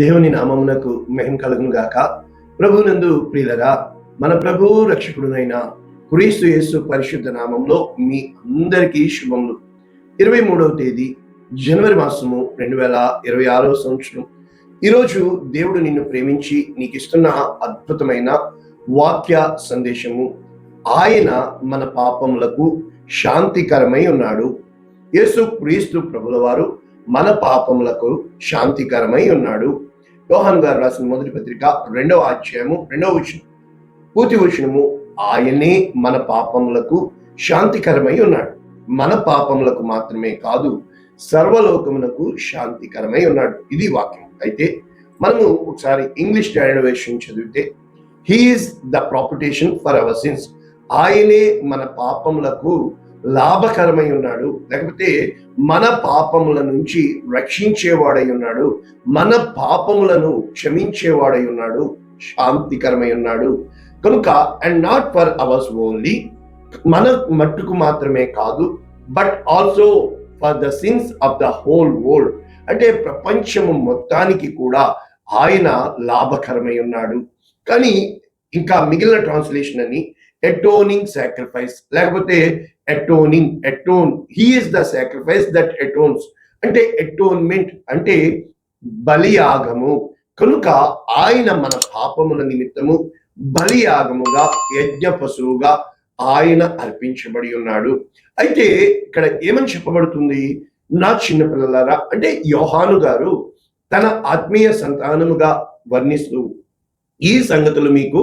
దేవుని నామమునకు మెహం కలుగును గాక ప్రభునందు ప్రియులరా మన ప్రభు రక్షకుడునైన క్రీస్తు యేసు పరిశుద్ధ నామంలో మీ అందరికీ శుభములు. ఇరవై మూడవ తేదీ జనవరి మాసము రెండు వేల ఇరవై ఆరవ సంవత్సరం. ఈరోజు దేవుడు నిన్ను ప్రేమించి నీకు ఇస్తున్న అద్భుతమైన వాక్య సందేశము. ఆయన మన పాపములకు శాంతికరమై ఉన్నాడు. యేసు క్రీస్తు ప్రభుల వారు మన పాపములకు శాంతికరమై ఉన్నాడు. యోహాన్ గారు రాసిన మొదటి పత్రిక రెండవ అధ్యాయము రెండవ విషయం పూర్తి విషయము ఆయనే మన పాపములకు శాంతికరమై ఉన్నాడు. మన పాపములకు మాత్రమే కాదు సర్వలోకమునకు శాంతికరమై ఉన్నాడు. ఇది వాక్యం. అయితే మనము ఒకసారి ఇంగ్లీష్ డైనోవేషన్ చదివితే he is the propitiation for our sins ఆయనే మన పాపములకు లాభకరమై ఉన్నాడు. లేకపోతే మన పాపముల నుంచి రక్షించేవాడై ఉన్నాడు. మన పాపములను క్షమించేవాడై ఉన్నాడు. శాంతికరమై ఉన్నాడు. కనుక and not for ours only మన మట్టుకు మాత్రమే కాదు but also for the sins of the whole world అంటే ప్రపంచము మొత్తానికి కూడా ఆయన లాభకరమై ఉన్నాడు. కానీ ఇంకా మిగిలిన ట్రాన్స్లేషన్ అని ఎటోనింగ్ సాక్రిఫైస్ లేకపోతే atoning atone he is the sacrifice that atones అంటే ఎటోన్మెంట్ అంటే బలియాగము. కనుక ఆయన మన పాపముల నిమిత్తము బలియాగముగా యజ్ఞ పశువుగా ఆయన అర్పించబడి ఉన్నాడు. అయితే ఇక్కడ ఏమని చెప్పబడుతుంది? నా చిన్న పిల్లలారా అంటే యోహాను గారు తన ఆత్మీయ సంతానముగా వర్ణిస్తూ ఈ సంగతులు మీకు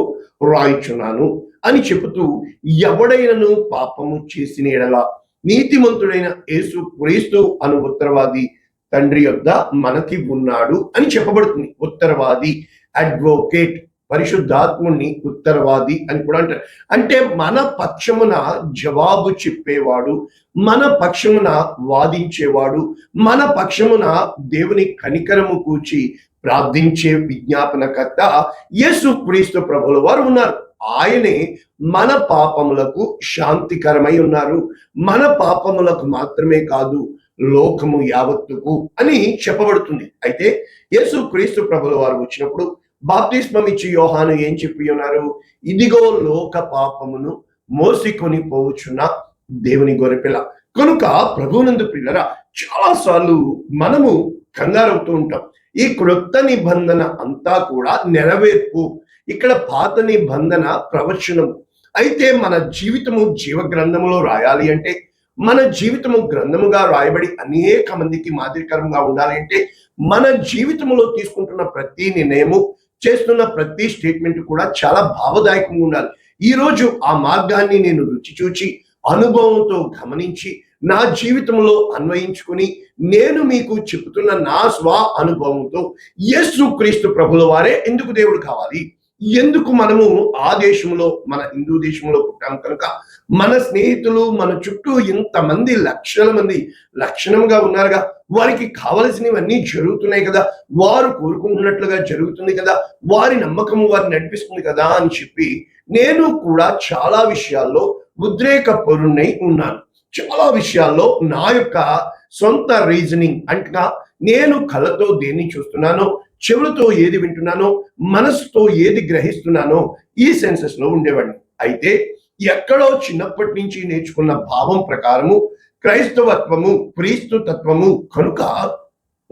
రాయిచున్నాను. అని చెబుతూ ఎవడైనను పాపము చేసిన ఎడల నీతిమంతుడైన యేసు క్రీస్తు అను ఉత్తరవాది తండ్రి యొద్ద మనకి ఉన్నాడు అని చెప్పబడుతుంది. ఉత్తరవాది అడ్వొకేట్ పరిశుద్ధాత్ముని ఉత్తరవాది అని కూడా అంటారు. అంటే మన పక్షమున జవాబు చెప్పేవాడు మన పక్షమున వాదించేవాడు మన పక్షమున దేవుని కనికరము కూర్చి ప్రార్థించే విజ్ఞాపనకర్త యేసు క్రీస్తు ప్రభుల వారు ఉన్నారు. ఆయనే మన పాపములకు శాంతికరమై ఉన్నారు. మన పాపములకు మాత్రమే కాదు లోకము యావత్తుకు అని చెప్పబడుతుంది. అయితే యేసు క్రీస్తు ప్రభుల వారు వచ్చినప్పుడు బాప్తిస్మం ఇచ్చి యోహాను ఏం చెప్పి ఉన్నారు? ఇదిగో లోక పాపమును మోసికొని పోవచ్చున్న దేవుని గొరపిల్ల కనుక ప్రభునందు పిల్లరా చాలాసార్లు మనము కంగారవుతూ ఉంటాం. ఈ క్రొత్త నిబంధన అంతా కూడా నెరవేర్పు ఇక్కడ పాత నిబంధన ప్రవచనం. అయితే మన జీవితము జీవ గ్రంథములో రాయాలి అంటే మన జీవితము గ్రంథముగా రాయబడి అనేక మందికి మాదిరికరంగా ఉండాలి అంటే మన జీవితంలో తీసుకుంటున్న ప్రతి నిర్ణయము చేస్తున్న ప్రతి స్టేట్మెంట్ కూడా చాలా భావదాయకంగా ఉండాలి. ఈరోజు ఆ మార్గాన్ని నేను రుచి చూచి అనుభవంతో గమనించి నా జీవితంలో అన్వయించుకుని నేను మీకు చెబుతున్న నా స్వ అనుభవంతో యేసు క్రీస్తు ప్రభుల వారే ఎందుకు దేవుడు కావాలి? ఎందుకు మనము ఆ దేశంలో మన హిందూ దేశంలో పుట్టాం? కనుక మన స్నేహితులు మన చుట్టూ ఇంతమంది లక్షల మంది లక్షణంగా ఉన్నారుగా. వారికి కావలసినవన్నీ జరుగుతున్నాయి కదా. వారు కోరుకుంటున్నట్లుగా జరుగుతుంది కదా. వారి నమ్మకము వారిని నడిపిస్తుంది కదా అని చెప్పి నేను కూడా చాలా విషయాల్లో ఉద్రేక పరుణ్ణై ఉన్నాను. చాలా విషయాల్లో నా యొక్క సొంత రీజనింగ్ అంటగా నేను కళతో దేన్ని చూస్తున్నానో చెవులతో ఏది వింటున్నానో మనసుతో ఏది గ్రహిస్తున్నానో ఈ సెన్సెస్లో ఉండేవాడిని. అయితే ఎక్కడో చిన్నప్పటి నుంచి నేర్చుకున్న భావం ప్రకారము క్రైస్తవత్వము క్రీస్తు తత్వము కనుక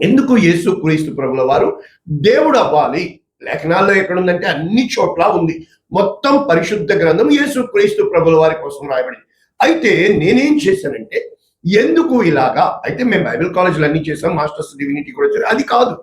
ఎందుకు యేసు క్రీస్తు ప్రభుల వారు దేవుడు అవ్వాలి లేఖనాల్లో ఎక్కడుందంటే అన్ని చోట్ల ఉంది. మొత్తం పరిశుద్ధ గ్రంథం యేసు క్రీస్తు ప్రభుల వారి కోసం రాయబడింది. అయితే నేనేం చేశానంటే ఎందుకు ఇలాగా? అయితే మేము బైబిల్ కాలేజీలు అన్ని చేసాం మాస్టర్స్ డివినిటీ కూడా అది కాదు.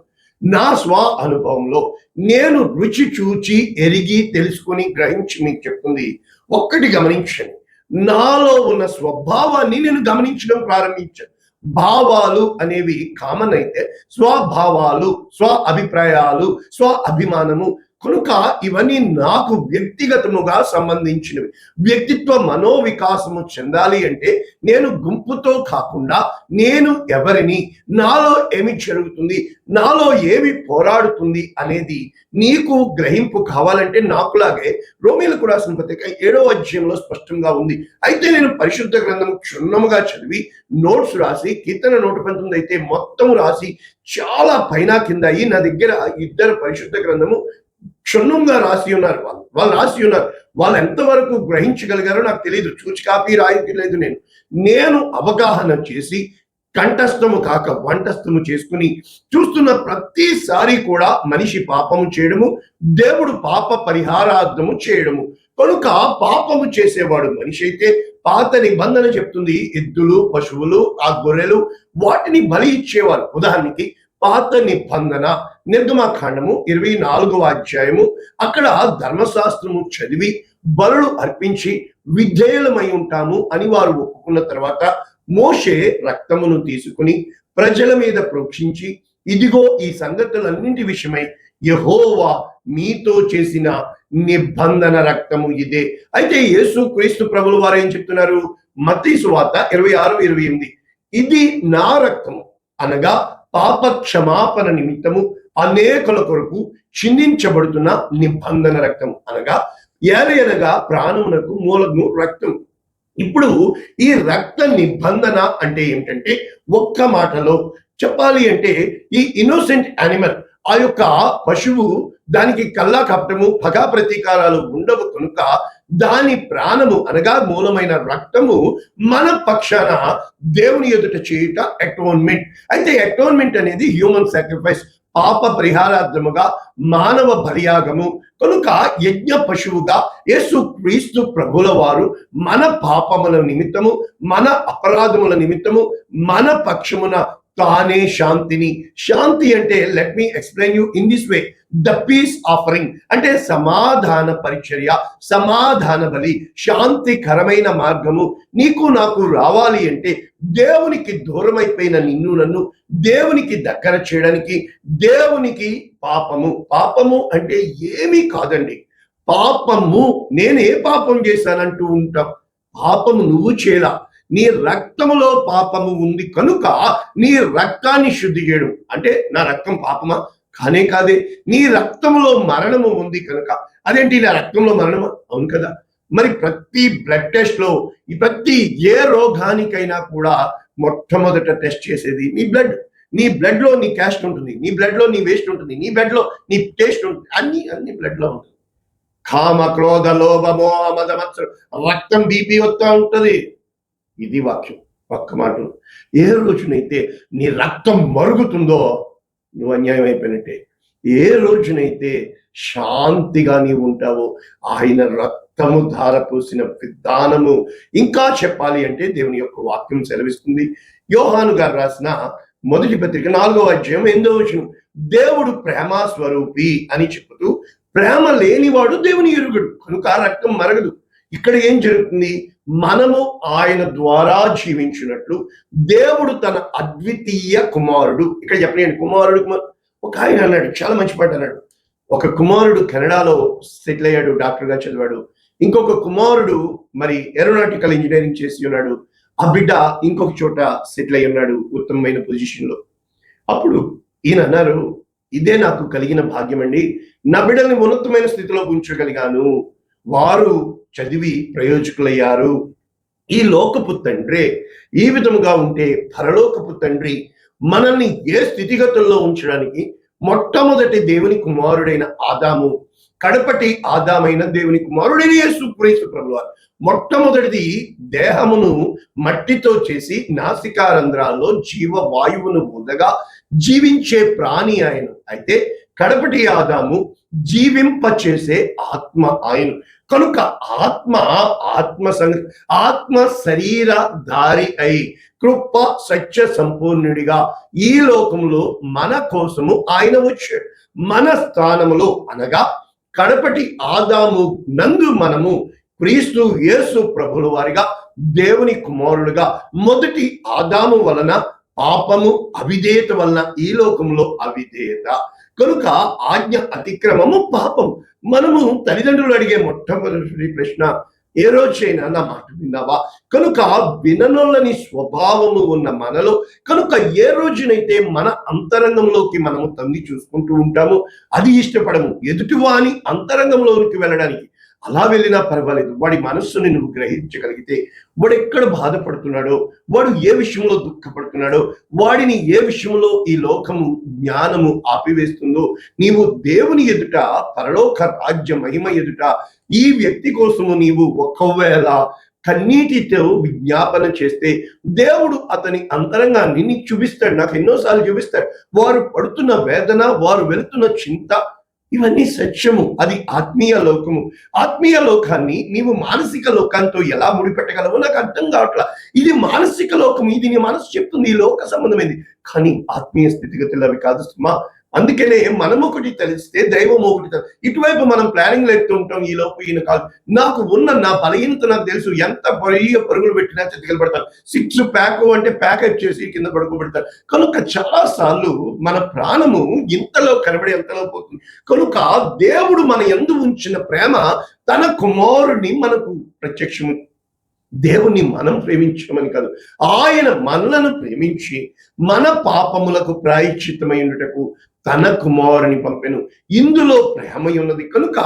నా స్వ అనుభవంలో నేను రుచి చూచి ఎరిగి తెలుసుకుని గ్రహించి మీకు చెప్తుంది. ఒక్కటి గమనించండి. నాలో ఉన్న స్వభావాన్ని నేను గమనించడం ప్రారంభించాను భావాలు అనేవి కామన్ అయితే స్వభావాలు స్వ అభిప్రాయాలు స్వ అభిమానము కనుక ఇవన్నీ నాకు వ్యక్తిగతముగా సంబంధించినవి. వ్యక్తిత్వ మనోవికాసము చెందాలి అంటే నేను గుంపుతో కాకుండా నేను ఎవరిని నాలో ఏమి జరుగుతుంది నాలో ఏమి పోరాడుతుంది అనేది నీకు గ్రహింపు కావాలంటే నాకులాగే రోమిలకు రాసిన పత్రిక ఏడో అధ్యాయంలో స్పష్టంగా ఉంది. అయితే నేను పరిశుద్ధ గ్రంథం క్షుణ్ణముగా చదివి నోట్స్ రాసి కీర్తన నూట పంతొమ్మిది అయితే మొత్తం రాసి చాలా పైన కింద అయ్యి నా దగ్గర ఇద్దరు పరిశుద్ధ గ్రంథము క్షుణ్ణంగా రాసి ఉన్నారు వాళ్ళు. వాళ్ళు రాసి ఉన్నారు. వాళ్ళు ఎంతవరకు గ్రహించగలిగారో నాకు తెలియదు చూచి కాపీ రాయలేదు నేను. నేను అవగాహన చేసి కంఠస్థము కాక వంటస్థము చేసుకుని చూస్తున్న ప్రతిసారి కూడా మనిషి పాపము చేయడము దేవుడు పాప పరిహారార్థము చేయడము. కనుక పాపము చేసేవాడు మనిషి అయితే పాత నిబంధన చెప్తుంది ఎద్దులు పశువులు ఆ గొర్రెలు వాటిని బలి ఇచ్చేవారు. ఉదాహరణకి పాత నిబంధన. నిర్గమాకాండము ఇరవై నాలుగవ అధ్యాయము. అక్కడ ధర్మశాస్త్రము చదివి బలులు అర్పించి విధేయులమై ఉంటాము అని వారు ఒప్పుకున్న తర్వాత మోషే రక్తమును తీసుకుని ప్రజల మీద ప్రోక్షించి ఇదిగో ఈ సంగతులన్నింటి విషయమై యహోవా మీతో చేసిన నిబంధన రక్తము ఇదే. అయితే యేసు క్రీస్తు ప్రభులు వారు ఏం చెప్తున్నారు? మతీసు వార్త ఇరవై ఆరు ఇరవై ఎనిమిది. ఇది నా రక్తము అనగా పాప క్షమాపణ నిమిత్తము అనేకుల కొరకు చిందించబడుతున్న నిబంధన రక్తం అనగా ఏలయనగా ప్రాణమునకు మూలము రక్తం ఇప్పుడు ఈ రక్త నిబంధన అంటే ఏమిటంటే ఒక్క మాటలో చెప్పాలి అంటే ఈ ఇన్నోసెంట్ యానిమల్ ఆ యొక్క పశువు దానికి కల్లా కపటము పగా ప్రతీకారాలు ఉండవు కనుక దాని ప్రాణము అనగా మూలమైన రక్తము మన పక్షాన దేవుని ఎదుట చేయుట అటోన్మెంట్ అయితే అటోన్మెంట్ అనేది హ్యూమన్ సాక్రిఫైస్ పాప పరిహారార్థముగా మానవ బలియాగము. కనుక యజ్ఞ పశువుగా యేసు క్రీస్తు ప్రభుల వారు మన పాపముల నిమిత్తము మన అపరాధముల నిమిత్తము మన పక్షమున తానే శాంతిని. శాంతి అంటే let me explain you in this way the peace offering అంటే సమాధాన పరిచర్య సమాధాన బలి శాంతికరమైన మార్గము. నీకు నాకు రావాలి అంటే దేవునికి దూరమైపోయిన నిన్ను నన్ను దేవునికి దగ్గర చేయడానికి దేవునికి పాపము. పాపము అంటే ఏమీ కాదండి. పాపము నేనే పాపం చేశానంటూ ఉంటాం. పాపము నువ్వు చేయలా. నీ రక్తములో పాపము ఉంది కనుక నీ రక్తాన్ని శుద్ధి చేయడం అంటే నా రక్తం పాపమా? కానే కాదే. నీ రక్తములో మరణము ఉంది కనుక. అదేంటి నా రక్తంలో మరణమా? అవును కదా. మరి ప్రతి బ్లడ్ టెస్ట్లో ఈ ప్రతి ఏ రోగానికైనా కూడా మొట్టమొదట టెస్ట్ చేసేది నీ బ్లడ్. నీ బ్లడ్లో నీ క్యాస్ట్ ఉంటుంది. నీ బ్లడ్లో నీ వేస్ట్ ఉంటుంది. నీ బ్లడ్లో నీ టేస్ట్ ఉంటుంది. అన్ని అన్ని బ్లడ్లో ఉంటుంది. కామ క్రోధ లోభ మోహ మద రక్తం బీపీ వస్తూ ఉంటుంది. ఇది వాక్యం ఒక్క మాట. ఏ రోజునైతే నీ రక్తం మరుగుతుందో నువ్వు అన్యాయం అయిపోయినట్టే. ఏ రోజునైతే శాంతిగా నీవు ఉంటావో ఆయన రక్తము ధారపోసిన విధానము ఇంకా చెప్పాలి అంటే దేవుని యొక్క వాక్యం సెలవిస్తుంది. యోహాను గారు రాసిన మొదటి పత్రిక నాలుగో అధ్యాయం ఎనిమిదో వచనం దేవుడు ప్రేమ స్వరూపి అని చెబుతూ ప్రేమ లేనివాడు దేవుని ఎరుగుడు కనుక ఆ రక్తం మరగదు. ఇక్కడ ఏం జరుగుతుంది? మనము ఆయన ద్వారా జీవించినట్లు దేవుడు తన అద్వితీయ కుమారుడు. ఇక్కడ చెప్పలేండి కుమారుడు కుమార్ ఒక ఆయన అన్నాడు చాలా మంచి పాట అన్నాడు. ఒక కుమారుడు కెనడాలో సెటిల్ అయ్యాడు డాక్టర్గా చదివాడు. ఇంకొక కుమారుడు మరి ఏరోనాటికల్ ఇంజనీరింగ్ చేసి ఉన్నాడు. ఆ బిడ్డ ఇంకొక చోట సెటిల్ అయి ఉన్నాడు ఉత్తమమైన పొజిషన్లో అప్పుడు ఈయన అన్నారు ఇదే నాకు కలిగిన భాగ్యం అండి. నా బిడ్డల్ని ఉన్నతమైన స్థితిలో ఉంచగలిగాను. వారు చదివి ప్రయోజకులయ్యారు. ఈ లోకపు తండ్రే ఈ విధముగా ఉంటే పరలోకపు తండ్రి మనల్ని ఏ స్థితిగతుల్లో ఉంచడానికి మొట్టమొదటి దేవుని కుమారుడైన ఆదాము కడపటి ఆదామైన దేవుని కుమారుడైన యేసు క్రీస్తు ప్రభువారు మొట్టమొదటిది దేహమును మట్టితో చేసి నాసికారంధ్రాల్లో జీవ వాయువును ముందగా జీవించే ప్రాణి ఆయన. అయితే కడపటి ఆదాము జీవింప చేసే ఆత్మ ఆయన. కనుక ఆత్మ ఆత్మ సంగ ఆత్మ శరీర దారి అయి కృప సత్య సంపూర్ణుడిగా ఈ లోకంలో మన కోసము ఆయన వచ్చాడు. మన స్థానములో అనగా కడపటి ఆదాము నందు మనము క్రీస్తు యేసు ప్రభుల వారిగా దేవుని కుమారుడుగా మొదటి ఆదాము వలన పాపము అవిధేయత వలన ఈ లోకంలో అవిధేయత. కనుక ఆజ్ఞ అతిక్రమము పాపం. మనము తల్లిదండ్రులు అడిగే మొట్టమొదటి ప్రశ్న ఏ రోజైనా నా మాట విన్నావా? కనుక విననొల్లని స్వభావము ఉన్న మనలో కనుక ఏ రోజునైతే మన అంతరంగంలోకి మనము తొంగి చూసుకుంటూ ఉంటామో అది ఇష్టపడము. ఎదుటివాని అంతరంగంలోనికి వెళ్ళడానికి అలా వెళ్ళినా పర్వాలేదు. వాడి మనస్సుని నువ్వు గ్రహించగలిగితే వాడు ఎక్కడ బాధపడుతున్నాడో వాడు ఏ విషయంలో దుఃఖపడుతున్నాడో వాడిని ఏ విషయంలో ఈ లోకము జ్ఞానము ఆపివేస్తుందో నీవు దేవుని ఎదుట పరలోక రాజ్య మహిమ ఎదుట ఈ వ్యక్తి కోసము నీవు ఒకవేళ కన్నీటితో విజ్ఞాపన చేస్తే దేవుడు అతని అంతరంగాన్ని నీకు చూపిస్తాడు. నాకు ఎన్నోసార్లు చూపిస్తాడు. వారు పడుతున్న వేదన వారు వెళుతున్న చింత ఇవన్నీ సత్యము. అది ఆత్మీయ లోకము. ఆత్మీయ లోకాన్ని నీవు మానసిక లోకంతో ఎలా ముడిపెట్టగలవో నాకు అర్థం కావట్లా. ఇది మానసిక లోకం ఇది నీ మనసు చెప్తుంది. ఈ లోక సంబంధమైంది. కానీ ఆత్మీయ స్థితిగతులు అవి కాదు సుమా. అందుకనే మనం ఒకటి తెలిస్తే దైవం ఒకటి ఇటువైపు మనం ప్లానింగ్ ఎత్తు ఉంటాం ఈ లోపు ఈయన కాదు. నాకు ఉన్న నా బలహీనత నాకు తెలుసు ఎంత పొయ్యి పరుగులు పెట్టినా చెతికలు పడతాను. సిక్స్ ప్యాక్ అంటే ప్యాకెట్ చేసి కింద పడుకోబెడతారు కనుక చాలా సార్లు మన ప్రాణము ఇంతలో కనబడి ఎంతలో పోతుంది. కనుక దేవుడు మన ఎందు ఉంచిన ప్రేమ తన కుమారుని మనకు ప్రత్యక్షము. దేవుని మనం ప్రేమించమని కాదు. ఆయన మనలను ప్రేమించి మన పాపములకు ప్రాయశ్చితమైనటకు తన కుమారుని పంపెను. ఇందులో ప్రేమ ఉన్నది. కనుక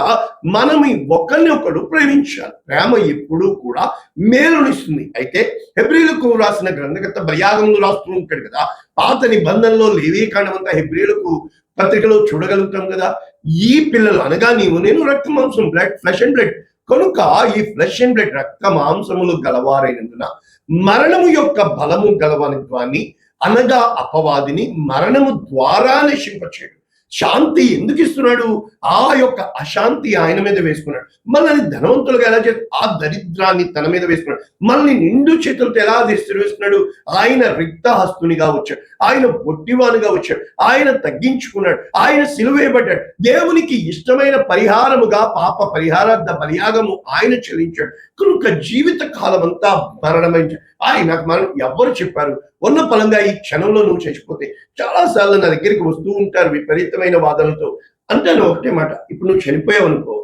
మనం ఒకరిని ఒకడు ప్రేమించాలి. ప్రేమ ఎప్పుడూ కూడా మేలునిస్తుంది. అయితే హెబ్రిలకు రాసిన గ్రంథకర్త భయాగంలో రాస్తూ ఉంటాడు కదా. పాత నిబంధనలో లేవే కాండమంతా హెబ్రిలకు పత్రికలో చూడగలుగుతాం కదా. ఈ పిల్లలు అనగా నీవు నేను రక్త మాంసం బ్లడ్ ఫ్లెష్ అండ్ బ్లడ్. కనుక ఈ ఫ్లెష్ అండ్ బ్లడ్ రక్త మాంసములు గలవారైనందున మరణము యొక్క బలము గలవని అనగా అపవాదిని మరణము ద్వారా నశింపచేయడు శాంతి ఎందుకు ఇస్తున్నాడు? ఆ యొక్క అశాంతి ఆయన మీద వేసుకున్నాడు. మనల్ని ధనవంతులుగా ఎలా చేస్తాడు ఆ దరిద్రాన్ని తన మీద వేసుకున్నాడు. మనల్ని నిండు చేతులతో ఎలా వేస్తున్నాడు ఆయన రిక్తహస్తునిగా వచ్చాడు. ఆయన బొట్టివానుగా వచ్చాడు. ఆయన తగ్గించుకున్నాడు. ఆయన సిలువేయబడ్డాడు. దేవునికి ఇష్టమైన పరిహారముగా పాప పరిహారార్థ బలియాగము ఆయన చెల్లించాడు. కనుక జీవిత కాలం అంతా మరణమైంచాడు ఆయన మనం ఎవరు చెప్పారు. ఉన్న పలంగా ఈ క్షణంలో నువ్వు చచ్చిపోతే చాలా సార్లు నా దగ్గరికి వస్తూ ఉంటారు విపరీతమైన వాదనలతో అంటాను ఒకటే మాట ఇప్పుడు నువ్వు చనిపోయావు అనుకో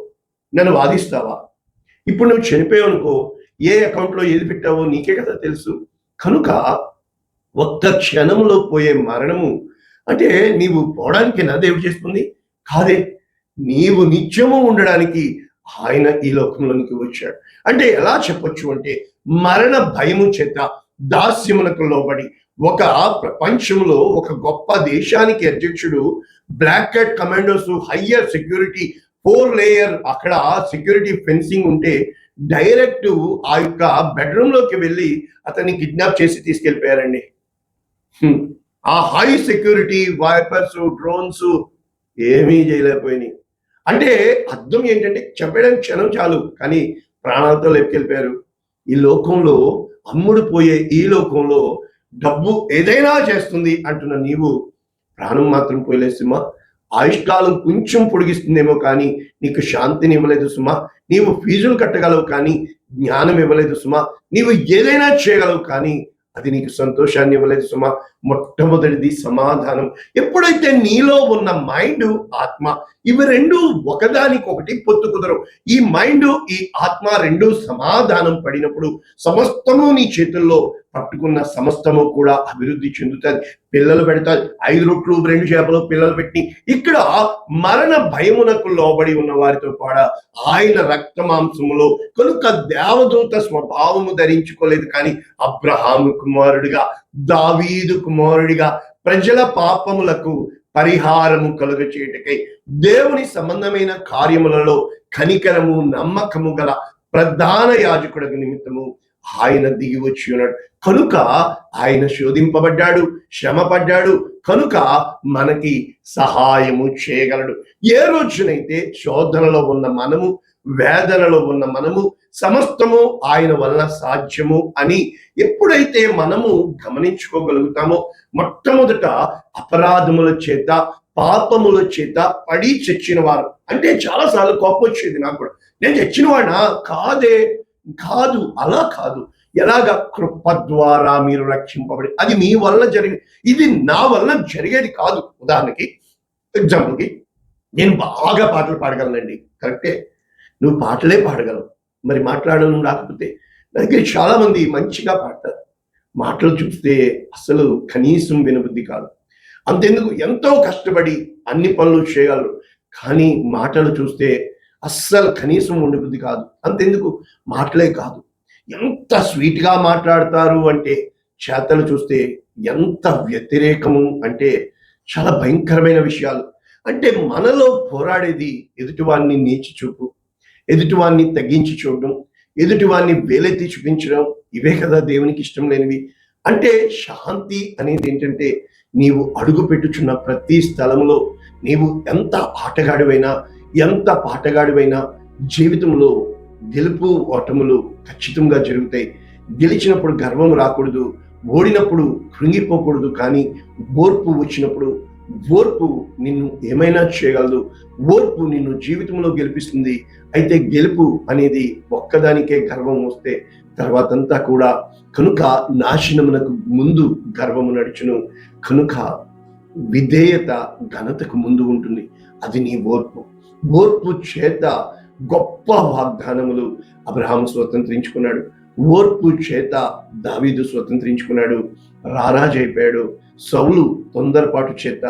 నన్ను వాదిస్తావా? ఇప్పుడు నువ్వు చనిపోయావు అనుకో ఏ అకౌంట్లో ఏది పెట్టావో నీకే కదా తెలుసు. కనుక ఒక్క క్షణంలో పోయే మరణము అంటే నీవు పోవడానికి నా దేవుడు చేస్తుంది? కాదే నీవు నిత్యము ఉండడానికి ఆయన ఈ లోకంలోనికి వచ్చాడు. అంటే ఎలా చెప్పొచ్చు అంటే మరణ భయము చేత దాస్యములకు లోబడి ఒక ప్రపంచంలో ఒక గొప్ప దేశానికి అధ్యక్షుడు black cat commandos higher security four layer అక్కడ సెక్యూరిటీ ఫెన్సింగ్ ఉంటే డైరెక్ట్ ఆ యొక్క బెడ్రూమ్లోకి వెళ్ళి అతన్ని కిడ్నాప్ చేసి తీసుకెళ్ళిపోయారండి. ఆ హై సెక్యూరిటీ వైపర్స్ డ్రోన్స్ ఏమీ చేయలేకపోయినాయి. అంటే అర్థం ఏంటంటే చెప్పడం క్షణం చాలు కానీ ప్రాణాలతో లేపుకెళ్ళిపోయారు. ఈ లోకంలో అమ్ముడు పోయే ఈ లోకంలో డబ్బు ఏదైనా చేస్తుంది అంటున్న నీవు ప్రాణం మాత్రం పోయలేదు సుమా. ఆయుష్కాలం కొంచెం పొడిగిస్తుందేమో కానీ నీకు శాంతిని ఇవ్వలేదు సుమా. నీవు ఫీజులు కట్టగలవు కానీ జ్ఞానం ఇవ్వలేదు సుమా. నీవు ఏదైనా చేయగలవు కానీ అది నీకు సంతోషాన్ని ఇవ్వలేదు సుమా. మొట్టమొదటిది సమాధానం. ఎప్పుడైతే నీలో ఉన్న మైండ్ ఆత్మ ఇవి రెండు ఒకదానికొకటి పొత్తు కుదరవు. ఈ మైండ్ ఈ ఆత్మ రెండు సమాధానం పడినప్పుడు సమస్తము నీ చేతుల్లో పట్టుకున్న సమస్తము కూడా అభివృద్ధి చెందుతుంది పిల్లలు పెడతారు ఐదు రొట్లు రెండు చేపలు పిల్లలు పెట్టి ఇక్కడ మరణ భయమునకు లోబడి ఉన్న వారితో కూడా ఆయన రక్త మాంసములో కనుక దేవదూత స్వభావము ధరించుకోలేదు కానీ అబ్రహాము కుమారుడిగా దావీదు కుమారుడిగా ప్రజల పాపములకు పరిహారము కలుగ చేయటకై దేవుని సంబంధమైన కార్యములలో కనికరము నమ్మకము గల ప్రధాన యాజకుడికి నిమిత్తము ఆయన దిగి వచ్చి ఉన్నాడు కనుక ఆయన శోధింపబడ్డాడు శ్రమ పడ్డాడు కనుక మనకి సహాయము చేయగలడు. ఏ రోజునైతే శోధనలో ఉన్న మనము వేదనలో ఉన్న మనము సమస్తము ఆయన వల్ల సాధ్యము అని ఎప్పుడైతే మనము గమనించుకోగలుగుతామో మొట్టమొదట అపరాధముల చేత పాపముల చేత పడి చచ్చిన వారు అంటే చాలా సార్లు కోపం వచ్చేది నాకు కూడా. నేను చచ్చిన వాడినా కాదే. కాదు అలా కాదు. ఎలాగ? కృప ద్వారా మీరు రక్షింపబడి అది మీ వల్ల జరిగి ఇది నా వల్ల జరిగేది కాదు. ఉదాహరణకి ఎగ్జాంపుల్కి నేను బాగా పాటలు పాడగలనండి. కరెక్టే? నువ్వు పాటలే పాడగలవు. మరి మాట్లాడడం రాకపోతే నా దగ్గర మంచిగా పాడతారు. మాటలు చూస్తే అసలు కనీసం వినబుద్ధి కాదు. అంతెందుకు? ఎంతో కష్టపడి అన్ని పనులు చేయగలరు. కానీ మాటలు చూస్తే అస్సలు కనీసం ఉండబుద్ధి కాదు. అంతెందుకు? మాటలే కాదు. ఎంత స్వీట్గా మాట్లాడతారు అంటే చేతలు చూస్తే ఎంత వ్యతిరేకము అంటే చాలా భయంకరమైన విషయాలు. అంటే మనలో పోరాడేది ఎదుటివాన్ని నీచి చూపు ఎదుటివాన్ని తగ్గించి చూడడం ఎదుటివాన్ని వేలెత్తి చూపించడం ఇవే కదా దేవునికి ఇష్టం లేనివి. అంటే శాంతి అనేది ఏంటంటే నీవు అడుగు పెట్టుచున్న ప్రతి స్థలంలో నీవు ఎంత ఆటగాడివైనా ఎంత పాటగాడివైనా జీవితంలో గెలుపు ఓటములు ఖచ్చితంగా జరుగుతాయి. గెలిచినప్పుడు గర్వం రాకూడదు ఓడినప్పుడు కృంగిపోకూడదు కానీ ఓర్పు వచ్చినప్పుడు ఓర్పు నిన్ను ఏమైనా చేయగలదు ఓర్పు నిన్ను జీవితంలో గెలిపిస్తుంది. అయితే గెలుపు అనేది ఒక్కదానికే గర్వం వస్తే తర్వాతంతా కూడా కనుక నాశనమునకు ముందు గర్వము నడుచును. కనుక విధేయత ఘనతకు ముందు ఉంటుంది. అది నీ ఓర్పు. ఓర్పు చేత గొప్ప వాగ్దానములు అబ్రహాం స్వతంత్రించుకున్నాడు. ఓర్పు చేత దావీదు స్వతంత్రించుకున్నాడు. రారాజైపోయాడు. సౌలు తొందరపాటు చేత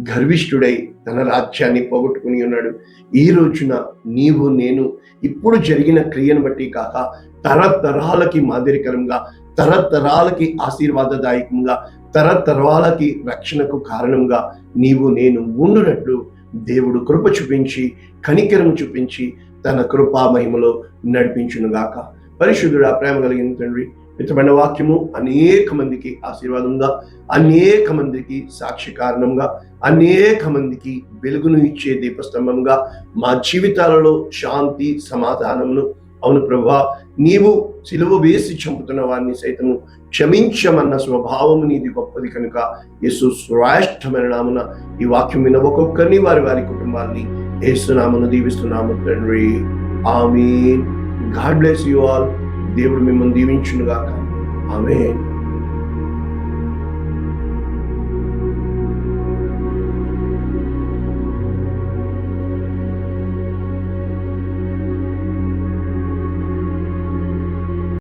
గర్విష్ఠుడై తన రాజ్యాన్ని పోగొట్టుకుని ఉన్నాడు. ఈ రోజున నీవు నేను ఇప్పుడు జరిగిన క్రియను బట్టి కాక తరతరాలకి మాదిరికరంగా తరతరాలకి ఆశీర్వాదదాయకంగా తరతరాలకి రక్షణకు కారణంగా నీవు నేను ఉండునట్లు దేవుడు కృప చూపించి కనికరం చూపించి తన కృపా మహిమలో నడిపించునుగాక. పరిశుద్ధుడా ప్రేమ కలిగిన తండ్రి మిత్రమైన వాక్యము అనేక మందికి ఆశీర్వాదంగా అనేక మందికి సాక్షి కారణంగా అనేక మందికి వెలుగును ఇచ్చే దీపస్తంభంగా మా జీవితాలలో శాంతి సమాధానమును అవును ప్రభా నీవు సిలువ వేసి చంపుతున్న వారిని సైతము క్షమించమన్న స్వభావము నీది గొప్పది కనుక యేసు శ్రేష్టమైన నామున ఈ వాక్యం విన ఒక్కొక్కరిని వారి వారి కుటుంబాన్ని ఏసునామను దీవిస్తున్నాము తండ్రి. ఆమె గాడ్ బ్లెస్ యు ఆల్. దేవుడు మిమ్మల్ని దీవించునుగాక. ఆమె